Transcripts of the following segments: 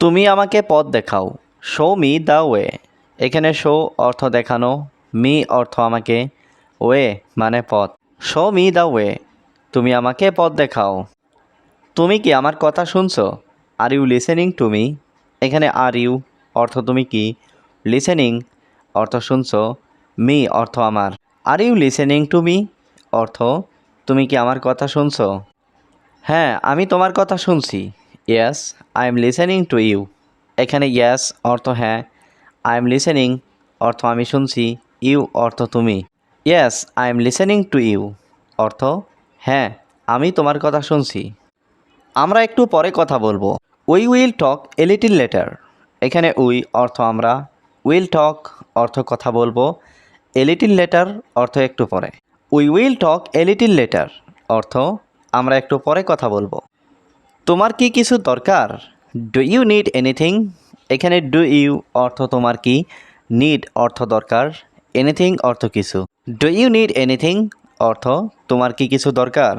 তুমি আমাকে পথ দেখাও। Show me the way. এখানে শো অর্থ দেখানো, মি অর্থ আমাকে, ওয়ে মানে পথ। শো মি দ্য ওয়ে, তুমি আমাকে পথ দেখাও। তুমি কি আমার কথা শুনছো? Are you listening to me? এখানে আর ইউ অর্থ তুমি কি? লিসেনিং অর্থ শুনছো, মি অর্থ আমার। Are you listening to me? অর্থ, তুমি কি আমার কথা শুনছো? হ্যাঁ আমি তোমার কথা শুনছি। Yes I am listening to you এখানে ইয়েস অর্থ হ্যাঁ। আই এম লিসেনিং অর্থ আমি শুনছি। ইউ অর্থ তুমি। Yes I am listening to you অর্থ হ্যাঁ আমি তোমার কথা শুনছি। আমরা একটু পরে কথা বলব। We will talk a little later এখানে উই অর্থ আমরা। উইল টক অর্থ কথা বলব। এ লিটিল লেটার অর্থ একটু পরে। We will talk a little later অর্থ আমরা একটু পরে কথা বলব। তোমার কি কিছু দরকার? ডু ইউ নিড এনিথিং এখানে ডু ইউ অর্থ তোমার কি? নিড অর্থ দরকার। এনিথিং অর্থ কিছু। ডু ইউ নিড এনিথিং অর্থ তোমার কি কিছু দরকার?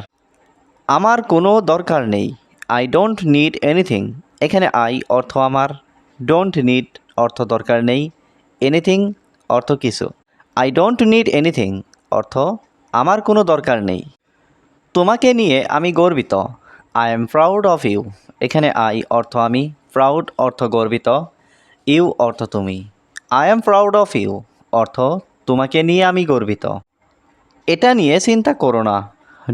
আমার কোনো দরকার নেই। আই ডোন্ট নিড এনিথিং এখানে আই অর্থ আমার। ডোন্ট নিড অর্থ দরকার নেই। এনিথিং অর্থ কিছু। আই ডোন্ট নিড এনিথিং অর্থ আমার কোনো দরকার নেই। তোমাকে নিয়ে আমি গর্বিত। I am proud of you এখানে আই অর্থ আমি প্রাউড অর্থ গর্বিত ইউ অর্থ তুমি। I am proud of you অর্থ তোমাকে নিয়ে আমি গর্বিত। এটা নিয়ে চিন্তা করো না।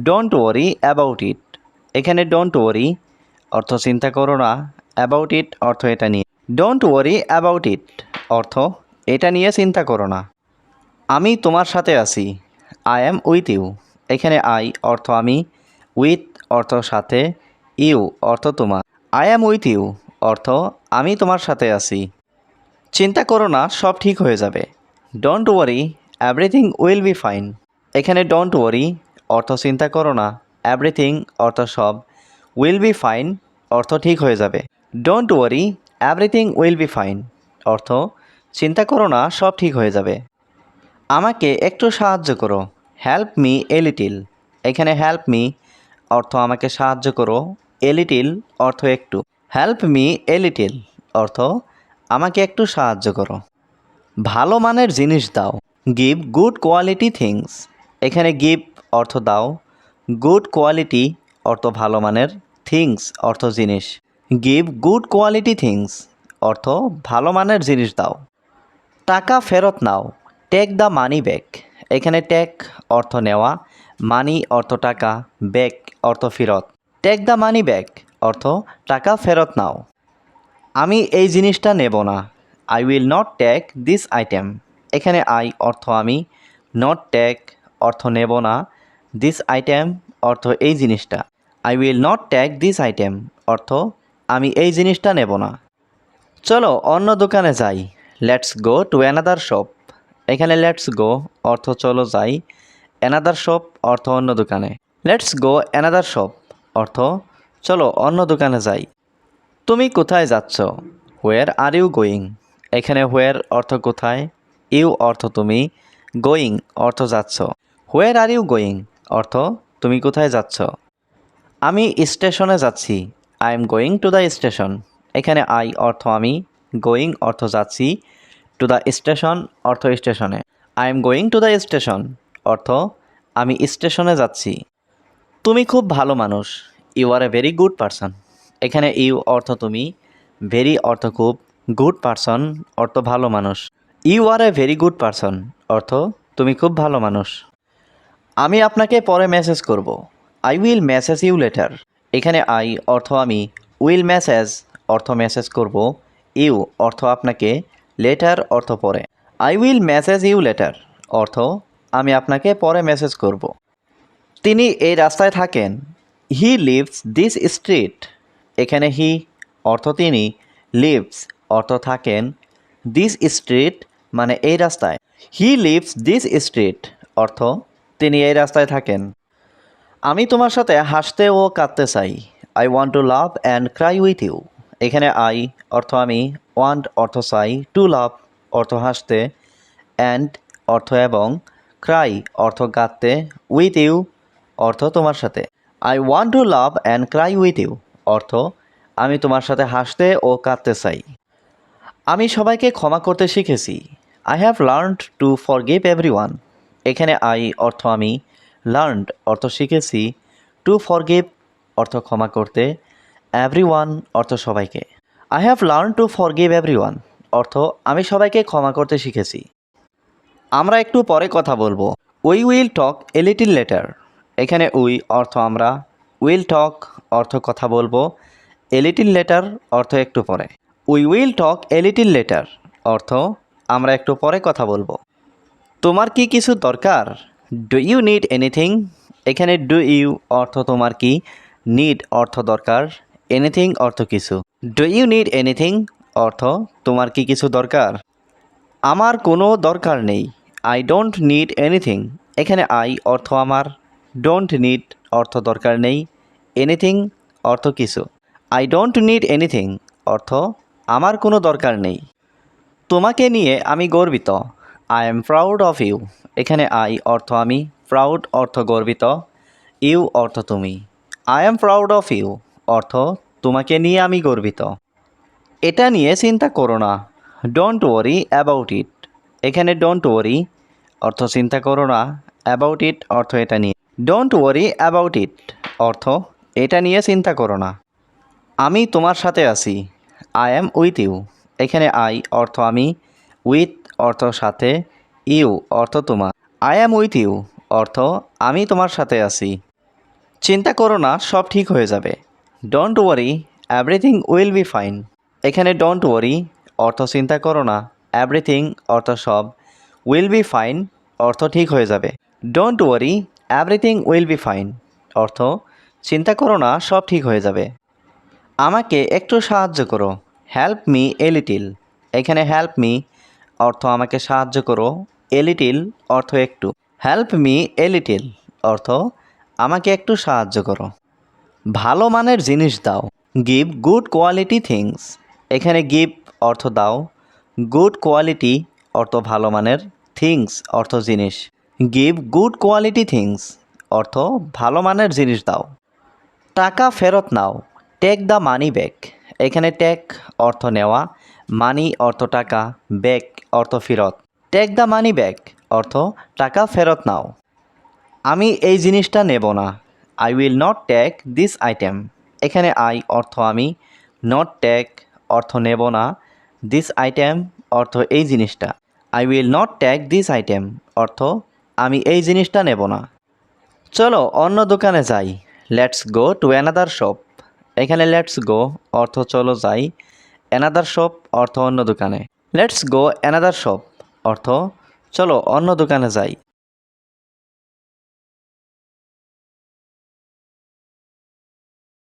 ডোন্ট ওয়ারি অ্যাবাউট ইট এখানে ডোন্ট ওয়ারি অর্থ চিন্তা করো না। অ্যাবাউট ইট অর্থ এটা নিয়ে। ডোন্ট ওয়ারি অ্যাবাউট ইট অর্থ এটা নিয়ে চিন্তা করো না। আমি তোমার সাথে আছি। আই অ্যাম উইথ ইউ এখানে আই অর্থ আমি উইথ অর্থ সাথে, ইউ অর্থ তোমার। আই অ্যাম উইথ ইউ অর্থ আমি তোমার সাথে আছি। চিন্তা করো না, সব ঠিক হয়ে যাবে। Don't worry everything will be fine এখানে ডোন্ট ওয়ারি অর্থ চিন্তা করো না। এভরিথিং অর্থ সব উইল বি ফাইন অর্থ ঠিক হয়ে যাবে। Don't worry everything will be fine অর্থ, চিন্তা করো না, সব ঠিক হয়ে যাবে। আমাকে একটু সাহায্য করো। হেল্প মি এ লিটিল এখানে হেল্প মি অর্থ আমাকে সাহায্য করো। এ লিটিল অর্থ একটু। হেল্প মি এ লিটিল অর্থ আমাকে একটু সাহায্য করো। ভালো মানের জিনিস দাও। গিভ গুড কোয়ালিটি থিংস এখানে গিভ অর্থ দাও। গুড কোয়ালিটি অর্থ ভালো মানের। থিংস অর্থ জিনিস। গিভ গুড কোয়ালিটি থিংস অর্থ ভালো মানের জিনিস দাও। টাকা ফেরত নাও। টেক দ্য মানি ব্যাক এখানে টেক অর্থ নেওয়া। মানি অর্থ টাকা ব্যাক অর্থ ফেরত। টেক দ্য মানি ব্যাক অর্থ টাকা ফেরত নাও। আমি এই জিনিসটা নেব না। I will not take this item এখানে আই অর্থ আমি। নট টেক অর্থ নেব না। দিস আইটেম অর্থ এই জিনিসটা। I will not take this item অর্থ আমি এই জিনিসটা নেব না। চলো অন্য দোকানে যাই। Let's go to another shop এখানে লেটস গো অর্থ চলো যাই। অ্যানাদার শপ অর্থ অন্য দোকানে। লেটস গো অ্যানাদার শপ অর্থ, চলো অন্য দোকানে যাই। তুমি কোথায় যাচ্ছ? হোয়ার আর ইউ গোয়িং এখানে হোয়ার অর্থ কোথায়? ইউ অর্থ তুমি গোয়িং অর্থ যাচ্ছ। হোয়ার আর ইউ গোয়িং অর্থ, তুমি কোথায় যাচ্ছ? আমি স্টেশনে যাচ্ছি। I am going to the station এখানে আই অর্থ আমি গোয়িং অর্থ যাচ্ছি। টু দ্য স্টেশন অর্থ স্টেশনে। I am going to the station অর্থ, আমি স্টেশনে যাচ্ছি। তুমি খুব ভালো মানুষ। You are a very good person এখানে ইউ অর্থ তুমি ভেরি অর্থ খুব গুড পারসন অর্থ ভালো মানুষ। You are a very good person অর্থ তুমি খুব ভালো মানুষ। আমি আপনাকে পরে মেসেজ করব। I will message you later এখানে আই অর্থ আমি উইল মেসেজ অর্থ মেসেজ করব। ইউ অর্থ আপনাকে লেটার অর্থ পরে। I will message you later অর্থ আমি আপনাকে পরে মেসেজ করব। তিনি এই রাস্তায় থাকেন। হি লিভস দিস স্ট্রিট এখানে হি অর্থ তিনি লিভস অর্থ থাকেন। দিস স্ট্রিট মানে এই রাস্তায়। হি লিভস দিস স্ট্রিট অর্থ তিনি এই রাস্তায় থাকেন। আমি তোমার সাথে হাসতে ও কাঁদতে চাই। I want to love and cry with you এখানে আই অর্থ আমি ওয়ান্ট অর্থ চাই। টু লাভ অর্থ হাসতে। অ্যান্ড অর্থ এবং ক্রাই অর্থ কাঁদতে উইথ ইউ অর্থ তোমার সাথে। I want to love and cry with you অর্থ আমি তোমার সাথে হাসতে ও কাঁদতে চাই। আমি সবাইকে ক্ষমা করতে শিখেছি। I have learned to forgive everyone এখানে আই অর্থ আমি লার্নড অর্থ শিখেছি। টু ফরগিভ অর্থ ক্ষমা করতে এভরি ওয়ান অর্থ সবাইকে। I have learn to forgive everyone অর্থ আমি সবাইকে ক্ষমা করতে শিখেছি। আমরা একটু পরে কথা বলব। We will talk a little later এখানে উই অর্থ আমরা। উইল টক অর্থ কথা বলব। এ লিটিল লেটার অর্থ একটু পরে। We will talk a little later অর্থ আমরা একটু পরে কথা বলব। তোমার কি কিছু দরকার? ডু ইউ নিড এনিথিং এখানে ডু ইউ অর্থ তোমার কি? নিড অর্থ দরকার। এনিথিং অর্থ কিছু। ডু ইউ নিড এনিথিং অর্থ তোমার কি কিছু দরকার? আমার কোনো দরকার নেই। আই ডোন্ট নিড এনিথিং এখানে আই অর্থ আমার। ডোন্ট নিড অর্থ দরকার নেই। এনিথিং অর্থ কিছু। আই ডোন্ট নিড এনিথিং অর্থ আমার কোনো দরকার নেই। তোমাকে নিয়ে আমি গর্বিত। I am proud of you এখানে আই অর্থ আমি। প্রাউড অর্থ গর্বিত। ইউ অর্থ তুমি। I am proud of you অর্থ তোমাকে নিয়ে আমি গর্বিত। এটা নিয়ে চিন্তা করো না। ডোন্ট ওয়ারি অ্যাবাউট ইট এখানে ডোন্ট ওয়ারি অর্থ চিন্তা করো না অ্যাবাউট ইট অর্থ এটা নিয়ে। ডোন্ট ওয়ারি অ্যাবাউট ইট অর্থ এটা নিয়ে চিন্তা করো না। আমি তোমার সাথে আছি। আই অ্যাম উইথ ইউ এখানে আই অর্থ আমি উইথ অর্থ সাথে ইউ অর্থ তোমার। আই অ্যাম উইথ ইউ অর্থ আমি তোমার সাথে আছি। চিন্তা করো না, সব ঠিক হয়ে যাবে। Don't worry everything will be fine এখানে ডোন্ট ওয়ারি অর্থ চিন্তা করো না। এভরিথিং অর্থ সব উইল বি ফাইন অর্থ ঠিক হয়ে যাবে। Don't worry everything will be fine অর্থ চিন্তা করো না, সব ঠিক হয়ে যাবে। আমাকে একটু সাহায্য করো হেল্প মি এ লিটিল এখানে হেল্প মি অর্থ আমাকে সাহায্য করো এ লিটিল অর্থ একটু। হেল্প মি এ লিটিল অর্থ আমাকে একটু সাহায্য করো। ভালো মানের জিনিস দাও। গিভ গুড কোয়ালিটি থিংস এখানে গিভ অর্থ দাও। গুড কোয়ালিটি, অর্থ ভালো মানের। থিংস, অর্থ জিনিস। গিভ গুড কোয়ালিটি থিংস, অর্থ ভালো মানের জিনিস দাও। টাকা ফেরত নাও। Take the money back. এখানে টেক, অর্থ নেওয়া। মানি, অর্থ টাকা। ব্যাক, অর্থ ফেরত। টেক দ্য মানি ব্যাক, অর্থ টাকা ফেরত নাও। আমি এই জিনিসটা নেব না। I will not take this item. এখানে আই, অর্থ আমি। নট টেক, অর্থ নেব না। দিস আইটেম অর্থ এই জিনিসটা। I will not tag this item অর্থ আমি এই জিনিসটা নেব না। চলো অন্য দোকানে যাই। Let's go to another shop এখানে লেটস গো অর্থ চলো যাই। অ্যানাদার শপ অর্থ অন্য দোকানে। লেটস গো অ্যানাদার শপ অর্থ চলো অন্য দোকানে যাই।